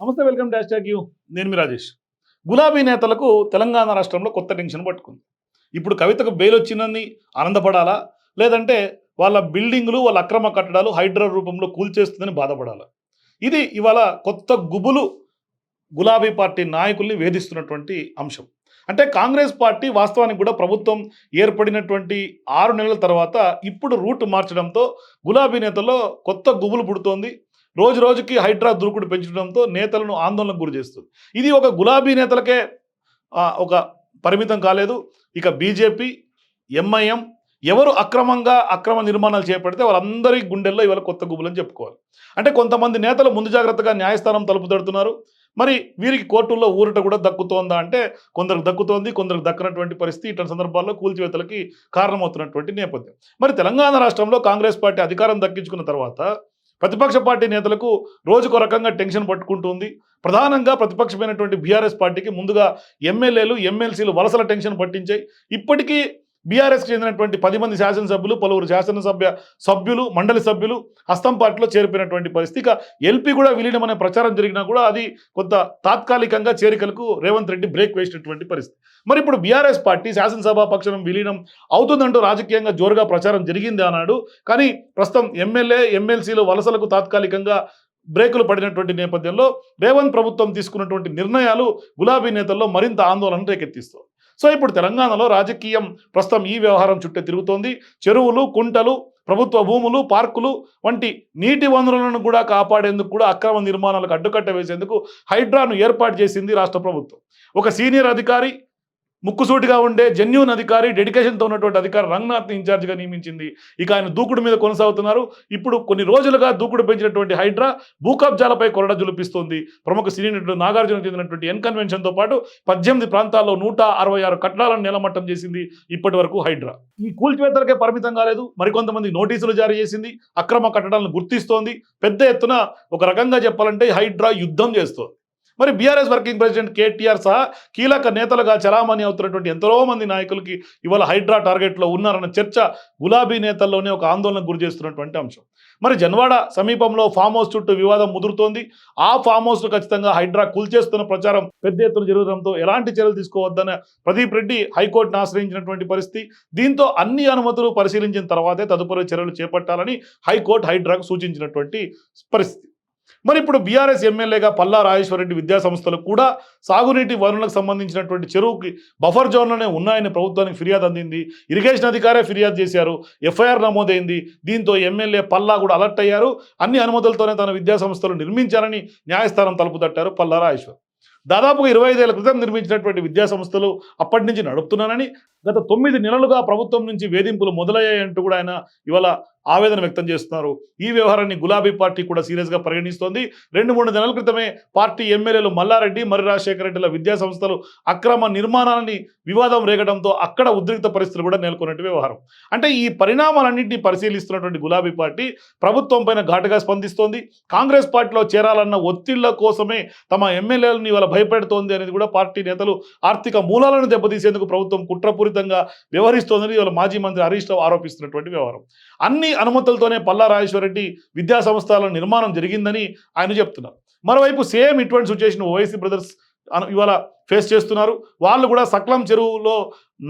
నమస్తే welcome dash tag you. నేను మీ రాజేష్. గులాబీ నేతలకు తెలంగాణ రాష్ట్రంలో కొత్త టెన్షన్ పట్టుకుంది. ఇప్పుడు కవితకు బెయిల్ వచ్చిందని ఆనందపడాలా? లేదంటే వాళ్ళ బిల్డింగులు వాళ్ళ అక్రమ కట్టడాలు హైడ్రా రూపంలో కూల్చేస్తుందని బాధపడాలా? ఇది ఇవాళ కొత్త గుబులు గులాబీ పార్టీ నాయకుల్ని వేధిస్తున్నటువంటి అంశం. అంటే కాంగ్రెస్ పార్టీ వాస్తవానికి కూడా ప్రభుత్వం ఏర్పడినటువంటి ఆరు నెలల తర్వాత ఇప్పుడు రూట్ మార్చడంతో గులాబీ నేతల్లో కొత్త గుబులు పుడుతోంది. రోజు రోజుకి హైడ్రా దూకుడు పెంచడంతో నేతలను ఆందోళనకు గురి చేస్తుంది. ఇది ఒక గులాబీ నేతలకే ఒక పరిమితం కాలేదు. ఇక బీజేపీ ఎంఐఎం ఎవరు అక్రమంగా అక్రమ నిర్మాణాలు చేపడితే వాళ్ళందరి గుండెల్లో ఇవాళ కొత్త గుబులని చెప్పుకోవాలి. అంటే కొంతమంది నేతలు ముందు జాగ్రత్తగా న్యాయస్థానం తలుపు తడుతున్నారు. మరి వీరికి కోర్టుల్లో ఊరట కూడా దక్కుతోందా అంటే కొందరికి దక్కుతోంది కొందరికి దక్కనటువంటి పరిస్థితి ఇట్లాంటి సందర్భాల్లో కూల్చివేతలకి కారణమవుతున్నటువంటి నేపథ్యం. మరి తెలంగాణ రాష్ట్రంలో కాంగ్రెస్ పార్టీ అధికారం దక్కించుకున్న తర్వాత ప్రతిపక్ష పార్టీ నేతలకు రోజుకో రకంగా టెన్షన్ పట్టుకుంటుంది. ప్రధానంగా ప్రతిపక్షమైనటువంటి బీఆర్ఎస్ పార్టీకి ముందుగా ఎమ్మెల్యేలు ఎమ్మెల్సీలు వలసల టెన్షన్ పట్టించాయి. ఇప్పటికీ బీఆర్ఎస్కి చెందినటువంటి పది మంది శాసనసభ్యులు పలువురు శాసనసభ్య సభ్యులు మండలి సభ్యులు హస్తం పార్టీలో చేరిపోయినటువంటి పరిస్థితి. ఇక ఎల్పీ కూడా విలీనం అనే ప్రచారం జరిగినా కూడా అది కొంత తాత్కాలికంగా చేరికలకు రేవంత్ రెడ్డి బ్రేక్ వేసినటువంటి పరిస్థితి. మరి ఇప్పుడు బీఆర్ఎస్ పార్టీ శాసనసభ పక్షం విలీనం అవుతుందంటూ రాజకీయంగా జోరుగా ప్రచారం జరిగింది అన్నాడు. కానీ ప్రస్తుతం ఎమ్మెల్యే ఎమ్మెల్సీలు వలసలకు తాత్కాలికంగా బ్రేకులు పడినటువంటి నేపథ్యంలో రేవంత్ ప్రభుత్వం తీసుకున్నటువంటి నిర్ణయాలు గులాబీ నేతల్లో మరింత ఆందోళన రేకెత్తిస్తోంది సో ఇప్పుడు తెలంగాణలో రాజకీయం ప్రస్తుతం ఈ వ్యవహారం చుట్టే తిరుగుతోంది. చెరువులు కుంటలు ప్రభుత్వ భూములు పార్కులు వంటి నీటి వనరులను కూడా కాపాడేందుకు కూడా అక్రమ నిర్మాణాలకు అడ్డుకట్ట వేసేందుకు హైడ్రాను ఏర్పాటు చేసింది రాష్ట్ర ప్రభుత్వం. ఒక సీనియర్ అధికారి ముక్కుసూటిగా ఉండే జెన్యున్ అధికారి డెడికేషన్తో ఉన్నటువంటి అధికారి రంగనాథ్ని ఇన్ఛార్జిగా నియమించింది. ఇక ఆయన దూకుడు మీద కొనసాగుతున్నారు. ఇప్పుడు కొన్ని రోజులుగా దూకుడు పెంచినటువంటి హైడ్రా భూకబ్జాలపై కొరడ జులిపిస్తోంది. ప్రముఖ సినీ నటుడు నాగార్జున చెందినటువంటి ఎన్ కన్వెన్షన్తో పాటు పద్దెనిమిది ప్రాంతాల్లో నూట అరవై ఆరు కట్టడాలను నిలమట్టం చేసింది ఇప్పటి వరకు హైడ్రా. ఈ కూల్చివేతలకే పరిమితం కాలేదు. మరికొంతమంది నోటీసులు జారీ చేసింది. అక్రమ కట్టడాలను గుర్తిస్తోంది. పెద్ద ఎత్తున ఒక రకంగా చెప్పాలంటే హైడ్రా యుద్ధం చేస్తోంది. మరి బీఆర్ఎస్ వర్కింగ్ ప్రెసిడెంట్ కేటీఆర్ సహా కీలక నేతలుగా చలామణి అవుతున్నటువంటి ఎంతో మంది నాయకులకి ఇవాళ హైడ్రా టార్గెట్లో ఉన్నారన్న చర్చ గులాబీ నేతల్లోనే ఒక ఆందోళనకు గురి చేస్తున్నటువంటి అంశం. మరి జన్వాడ సమీపంలో ఫామ్ హౌస్ చుట్టూ వివాదం ముదురుతోంది. ఆ ఫామ్ హౌస్ ఖచ్చితంగా హైడ్రా కూల్చేస్తున్న ప్రచారం పెద్ద ఎత్తున జరగడంతో ఎలాంటి చర్యలు తీసుకోవద్దన్న ప్రదీప్ రెడ్డి హైకోర్టును ఆశ్రయించినటువంటి పరిస్థితి. దీంతో అన్ని అనుమతులు పరిశీలించిన తర్వాతే తదుపరి చర్యలు చేపట్టాలని హైకోర్టు హైడ్రాకు సూచించినటువంటి పరిస్థితి. మరి ఇప్పుడు బీఆర్ఎస్ ఎమ్మెల్యేగా పల్లా రాజేశ్వరరెడ్డి విద్యాసంస్థలు కూడా సాగునీటి వనరులకు సంబంధించినటువంటి చెరువుకి బఫర్ జోన్లోనే ఉన్నాయని ప్రభుత్వానికి ఫిర్యాదు అందింది. ఇరిగేషన్ అధికారే ఫిర్యాదు చేశారు. ఎఫ్ఐఆర్ నమోదైంది. దీంతో ఎమ్మెల్యే పల్లా కూడా అలర్ట్ అయ్యారు. అన్ని అనుమతులతోనే తన విద్యాసంస్థలు నిర్మించారని న్యాయస్థానం తలుపు తట్టారు పల్లా రాజేశ్వర్. దాదాపుగా ఇరవై ఐదేళ్ళ క్రితం నిర్మించినటువంటి విద్యాసంస్థలు అప్పటి నుంచి నడుపుతున్నానని గత తొమ్మిది నెలలుగా ప్రభుత్వం నుంచి వేధింపులు మొదలయ్యాయంటూ కూడా ఆయన ఇవాళ ఆవేదన వ్యక్తం చేస్తున్నారు. ఈ వ్యవహారాన్ని గులాబీ పార్టీ కూడా సీరియస్గా పరిగణిస్తోంది. రెండు మూడు నెలల క్రితమే పార్టీ ఎమ్మెల్యేలు మల్లారెడ్డి మర్రి రాజశేఖర రెడ్డిల విద్యా సంస్థలు అక్రమ నిర్మాణాన్ని వివాదం రేగడంతో అక్కడ ఉద్రిక్త పరిస్థితులు కూడా నెలకొన్నట్టు వ్యవహారం. అంటే ఈ పరిణామాలన్నింటినీ పరిశీలిస్తున్నటువంటి గులాబీ పార్టీ ప్రభుత్వం పైన ఘాటుగా స్పందిస్తోంది. కాంగ్రెస్ పార్టీలో చేరాలన్న ఒత్తిళ్ళ కోసమే తమ ఎమ్మెల్యేలను ఇవాళ భయపెడుతోంది అనేది కూడా పార్టీ నేతలు ఆర్థిక మూలాలను దెబ్బతీసేందుకు ప్రభుత్వం కుట్రపూరితంగా వ్యవహరిస్తోందని ఇవాళ మాజీ మంత్రి హరీష్ రావు ఆరోపిస్తున్నటువంటి వ్యవహారం. అన్ని అనుమతులతోనే పల్లా రాజేశ్వరరెడ్డి విద్యా సంస్థల నిర్మాణం జరిగిందని ఆయన చెప్తున్నారు. మరోవైపు సేమ్ ఇటువంటి సిచ్యువేషన్ ఓవైసీ బ్రదర్స్ ఇవాళ ఫేస్ చేస్తున్నారు. వాళ్ళు కూడా సక్లం చెరువులో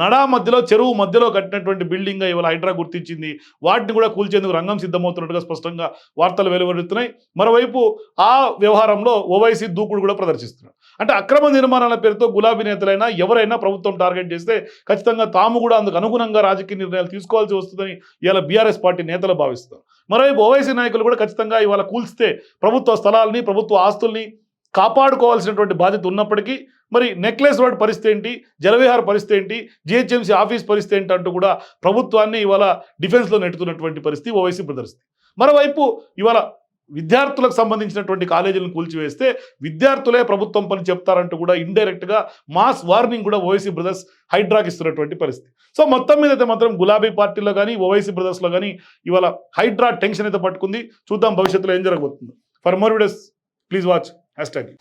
నడా మధ్యలో చెరువు మధ్యలో కట్టినటువంటి బిల్డింగ్ ఇవాళ హైడ్రా గుర్తించింది. వాటిని కూడా కూల్చేందుకు రంగం సిద్ధమవుతున్నట్టుగా స్పష్టంగా వార్తలు వెలువడుతున్నాయి. మరోవైపు ఆ వ్యవహారంలో ఓవైసీ దూకుడు కూడా ప్రదర్శిస్తున్నారు. అంటే అక్రమ నిర్మాణాల పేరుతో గులాబీ నేతలైనా ఎవరైనా ప్రభుత్వం టార్గెట్ చేస్తే ఖచ్చితంగా తాము కూడా అందుకు అనుగుణంగా రాజకీయ నిర్ణయాలు తీసుకోవాల్సి వస్తుందని ఇవాళ బీఆర్ఎస్ పార్టీ నేతలు భావిస్తారు మరోవైపు ఓవైసీ నాయకులు కూడా ఖచ్చితంగా ఇవాళ కూల్స్తే ప్రభుత్వ స్థలాల్ని ప్రభుత్వ ఆస్తుల్ని కాపాడుకోవాల్సినటువంటి బాధ్యత ఉన్నప్పటికీ మరి నెక్లెస్ రోడ్ పరిస్థితి ఏంటి? జలవిహార్ పరిస్థితి ఏంటి? జిహెచ్ఎంసీ ఆఫీస్ పరిస్థితి ఏంటి అంటూ కూడా ప్రభుత్వాన్ని ఇవాళ డిఫెన్స్లో నెట్టుతున్నటువంటి పరిస్థితి ఓవైసీ బ్రదర్స్ మరోవైపు ఇవాళ విద్యార్థులకు సంబంధించినటువంటి కాలేజీలను కూల్చివేస్తే విద్యార్థులే ప్రభుత్వం పని చెప్తారంటూ కూడా ఇండైరెక్ట్గా మాస్ వార్నింగ్ కూడా ఓవైసీ బ్రదర్స్ హైడ్రాక్ ఇస్తున్నటువంటి పరిస్థితి. సో మొత్తం మీద అయితే మాత్రం గులాబీ పార్టీలో కానీ ఓవైసీ బ్రదర్స్లో కానీ ఇవాళ హైడ్రా టెన్షన్ అయితే పట్టుకుంది. చూద్దాం భవిష్యత్తులో ఏం జరగబోతుంది. For more videos please watch. Hasta allí.